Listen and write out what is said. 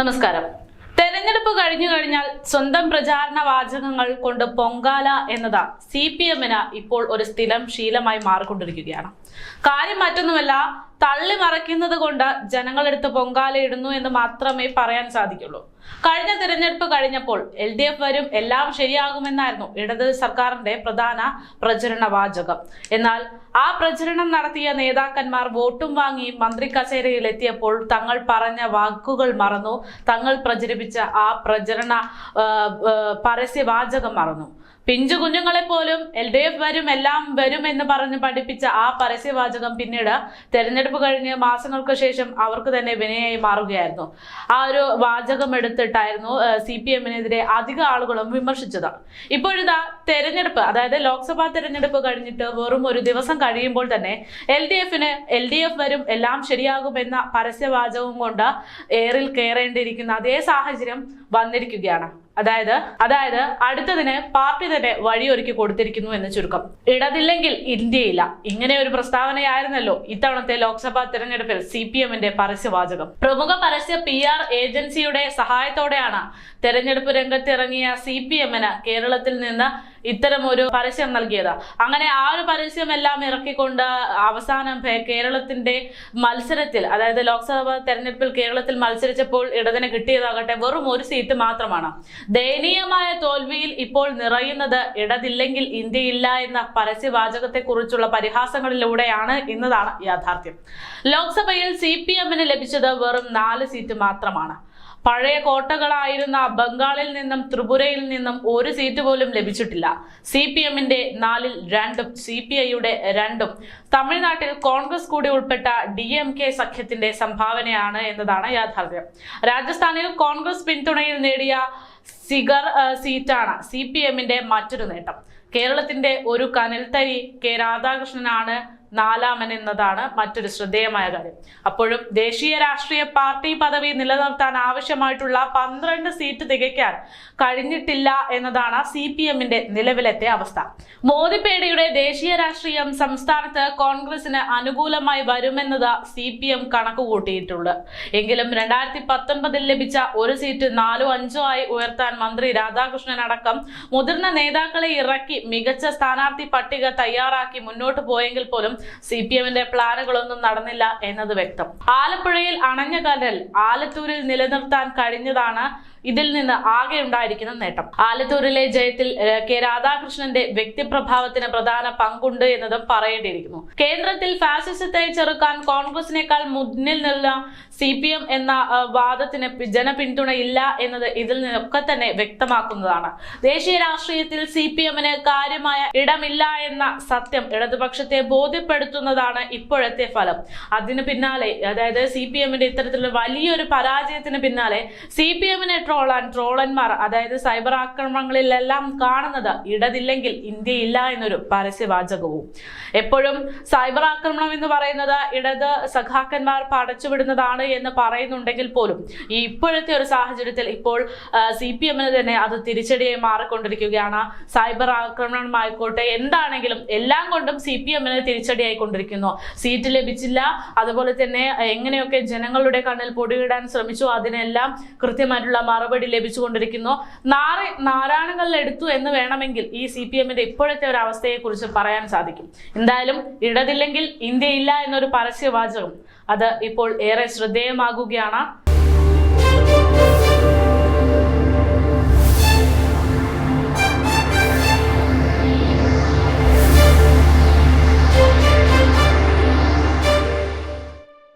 നമസ്കാരം. തെരഞ്ഞെടുപ്പ് കഴിഞ്ഞു കഴിഞ്ഞാൽ സ്വന്തം പ്രചാരണ വാചകങ്ങൾ കൊണ്ട് പൊങ്കാല എന്നത് സി പി എമ്മിന് ഇപ്പോൾ ഒരു സ്ഥിരം ശീലമായി മാറിക്കൊണ്ടിരിക്കുകയാണ്. കാര്യം മറ്റൊന്നുമല്ല തള്ളി മറയ്ക്കുന്നത് കൊണ്ട് ജനങ്ങളെടുത്ത് പൊങ്കാലയിടുന്നു എന്ന് മാത്രമേ പറയാൻ സാധിക്കുള്ളൂ. കഴിഞ്ഞ തിരഞ്ഞെടുപ്പ് കഴിഞ്ഞപ്പോൾ എൽ ഡി എഫ് വരും എല്ലാം ശരിയാകുമെന്നായിരുന്നു ഇടത് സർക്കാരിന്റെ പ്രധാന പ്രചരണ വാചകം. എന്നാൽ ആ പ്രചരണം നടത്തിയ നേതാക്കന്മാർ വോട്ടും വാങ്ങി മന്ത്രി കസേരയിൽ എത്തിയപ്പോൾ തങ്ങൾ പറഞ്ഞ വാക്കുകൾ മറന്നു. തങ്ങൾ പ്രചരിപ്പിച്ച ആ പ്രചരണ പരസ്യ വാചകം മറന്നു. പിഞ്ചു കുഞ്ഞുങ്ങളെ പോലും എൽ ഡി എഫ് വരും എല്ലാം വരും എന്ന് പറഞ്ഞ് പഠിപ്പിച്ച ആ പരസ്യവാചകം പിന്നീട് തെരഞ്ഞെടുപ്പ് കഴിഞ്ഞ് മാസങ്ങൾക്ക് ശേഷം അവർക്ക് തന്നെ വിനയായി മാറുകയായിരുന്നു. ആ ഒരു വാചകം എടുത്തിട്ടായിരുന്നു സി പി എമ്മിനെതിരെ അധിക ആളുകളും വിമർശിച്ചത്. ഇപ്പോഴിതാ തെരഞ്ഞെടുപ്പ് അതായത് ലോക്സഭാ തെരഞ്ഞെടുപ്പ് കഴിഞ്ഞിട്ട് വെറും ഒരു ദിവസം കഴിയുമ്പോൾ തന്നെ എൽ ഡി എഫിന് എൽ ഡി എഫ് വരും എല്ലാം ശരിയാകുമെന്ന പരസ്യവാചകം കൊണ്ട് എയറിൽ കയറേണ്ടിയിരിക്കുന്ന അതേ സാഹചര്യം വന്നിരിക്കുകയാണ്. അതായത് അതായത് അടുത്തതിന് പാർട്ടി തന്നെ വഴിയൊരുക്കി കൊടുത്തിരിക്കുന്നു എന്ന് ചുരുക്കം. ഇടതില്ലെങ്കിൽ ഇന്ത്യയില്ല. ഇങ്ങനെ ഒരു പ്രസ്താവനയായിരുന്നല്ലോ ഇത്തവണത്തെ ലോക്സഭാ തെരഞ്ഞെടുപ്പിൽ സി പി എമ്മിന്റെ പരസ്യവാചകം. പ്രമുഖ പരസ്യ പി ആർ ഏജൻസിയുടെ സഹായത്തോടെയാണ് തെരഞ്ഞെടുപ്പ് രംഗത്തിറങ്ങിയ സി പി എമ്മിന് കേരളത്തിൽ നിന്ന് ഇത്തരം ഒരു പരസ്യം നൽകിയത്. അങ്ങനെ ആ ഒരു പരസ്യം എല്ലാം ഇറക്കിക്കൊണ്ട് അവസാനം കേരളത്തിന്റെ മത്സരത്തിൽ അതായത് ലോക്സഭാ തെരഞ്ഞെടുപ്പിൽ കേരളത്തിൽ മത്സരിച്ചപ്പോൾ ഇടതിന് കിട്ടിയതാകട്ടെ വെറും ഒരു സീറ്റ് മാത്രമാണ്. ദയനീയമായ തോൽവിയിൽ ഇപ്പോൾ നിറയുന്നത് ഇടതില്ലെങ്കിൽ ഇന്ത്യയില്ല എന്ന പരസ്യവാചകത്തെ കുറിച്ചുള്ള പരിഹാസങ്ങളിലൂടെയാണ് ഇന്നതാണ് യാഥാർത്ഥ്യം. ലോക്സഭയിൽ സി ലഭിച്ചത് വെറും നാല് സീറ്റ് മാത്രമാണ്. പഴയ കോട്ടകളായിരുന്ന ബംഗാളിൽ നിന്നും ത്രിപുരയിൽ നിന്നും ഒരു സീറ്റ് പോലും ലഭിച്ചിട്ടില്ല. സി പി എമ്മിന്റെ നാലിൽ രണ്ടും സി പി ഐയുടെ രണ്ടും. തമിഴ്നാട്ടിൽ കോൺഗ്രസ് കൂടി ഉൾപ്പെട്ട ഡി എം കെ സഖ്യത്തിന്റെ സംഭാവനയാണ് എന്നതാണ് യാഥാർത്ഥ്യം. രാജസ്ഥാനിൽ കോൺഗ്രസ് പിന്തുണയിൽ നേടിയ സിഗർ സീറ്റാണ് സി പി എമ്മിന്റെ മറ്റൊരു നേട്ടം. കേരളത്തിന്റെ ഒരു കനൽത്തരി കെ രാധാകൃഷ്ണനാണ് നാലാമൻ എന്നതാണ് മറ്റൊരു ശ്രദ്ധേയമായ കാര്യം. അപ്പോഴും ദേശീയ രാഷ്ട്രീയ പാർട്ടി പദവി നിലനിർത്താൻ ആവശ്യമായിട്ടുള്ള പന്ത്രണ്ട് സീറ്റ് തികയ്ക്കാൻ കഴിഞ്ഞിട്ടില്ല എന്നതാണ് സി പി എമ്മിന്റെ നിലവിലത്തെ അവസ്ഥ. മോദിപേടയുടെ ദേശീയ രാഷ്ട്രീയം സംസ്ഥാനത്ത് കോൺഗ്രസിന് അനുകൂലമായി വരുമെന്നത് സി പി എം കണക്ക് കൂട്ടിയിട്ടുണ്ട്. എങ്കിലും രണ്ടായിരത്തി പത്തൊൻപതിൽ ലഭിച്ച ഒരു സീറ്റ് നാലോ അഞ്ചോ ആയി ഉയർത്താൻ മന്ത്രി രാധാകൃഷ്ണൻ അടക്കം മുതിർന്ന നേതാക്കളെ ഇറക്കി മികച്ച സ്ഥാനാർത്ഥി പട്ടിക തയ്യാറാക്കി മുന്നോട്ട് പോയെങ്കിൽ പോലും സി പി എമ്മിന്റെ പ്ലാനുകളൊന്നും നടന്നില്ല എന്നത് വ്യക്തം. ആലപ്പുഴയിൽ അണഞ്ഞ കടൽ ആലത്തൂരിൽ നിലനിർത്താൻ കഴിഞ്ഞതാണ് ഇതിൽ നിന്ന് ആകെ ഉണ്ടായിരിക്കുന്ന നേട്ടം. ആലത്തൂരിലെ ജയത്തിൽ കെ രാധാകൃഷ്ണന്റെ വ്യക്തിപ്രഭാവത്തിന് പ്രധാന പങ്കുണ്ട് എന്നതും പറയേണ്ടിയിരിക്കുന്നു. കേന്ദ്രത്തിൽ ഫാസിസത്തെ ചെറുക്കാൻ കോൺഗ്രസിനേക്കാൾ മുന്നിൽ നിന്ന സി പി എം എന്ന വാദത്തിന് ജനപിന്തുണയില്ല എന്നത് ഇതിൽ നിന്നൊക്കെ തന്നെ വ്യക്തമാക്കുന്നതാണ്. ദേശീയ രാഷ്ട്രീയത്തിൽ സി പി എമ്മിന് കാര്യമായ ഇടമില്ല എന്ന സത്യം ഇടതുപക്ഷത്തെ ബോധ്യപ്പെടുത്തുന്നതാണ് ഇപ്പോഴത്തെ ഫലം. അതിന് പിന്നാലെ അതായത് സി പി എമ്മിന്റെ ഇത്തരത്തിലുള്ള വലിയൊരു പരാജയത്തിന് പിന്നാലെ സി പി എമ്മിനെ ട്രോളാൻ ട്രോളന്മാർ അതായത് സൈബർ ആക്രമണങ്ങളിലെല്ലാം കാണുന്നത് ഇടതില്ലെങ്കിൽ ഇന്ത്യയില്ല എന്നൊരു പരസ്യവാചകവും. എപ്പോഴും സൈബർ ആക്രമണം എന്ന് പറയുന്നത് ഇടത് സഖാക്കന്മാർ പടച്ചുവിടുന്നതാണ് എന്ന് പറയുന്നുണ്ടെങ്കിൽ പോലും ഈ ഇപ്പോഴത്തെ ഒരു സാഹചര്യത്തിൽ ഇപ്പോൾ സി പി എമ്മിന് തന്നെ അത് തിരിച്ചടിയായി മാറിക്കൊണ്ടിരിക്കുകയാണ്. സൈബർ ആക്രമണമായിക്കോട്ടെ എന്താണെങ്കിലും എല്ലാം കൊണ്ടും സി പി എമ്മിന് തിരിച്ചടിയായിക്കൊണ്ടിരിക്കുന്നു. സീറ്റ് ലഭിച്ചില്ല അതുപോലെ തന്നെ എങ്ങനെയൊക്കെ ജനങ്ങളുടെ കണ്ണിൽ പൊടിയിടാൻ ശ്രമിച്ചു അതിനെല്ലാം കൃത്യമായിട്ടുള്ള മറുപടി ലഭിച്ചുകൊണ്ടിരിക്കുന്നു. നാളെ നാരായണങ്ങളിൽ എടുത്തു എന്ന് വേണമെങ്കിൽ ഈ സി പി എമ്മിന്റെ ഇപ്പോഴത്തെ ഒരു അവസ്ഥയെ കുറിച്ച് പറയാൻ സാധിക്കും. എന്തായാലും ഇടതില്ലെങ്കിൽ ഇന്ത്യ ഇല്ല എന്നൊരു പരസ്യവാചകം അത് ഇപ്പോൾ ഏറെ ശ്രദ്ധേയമാകുകയാണ്.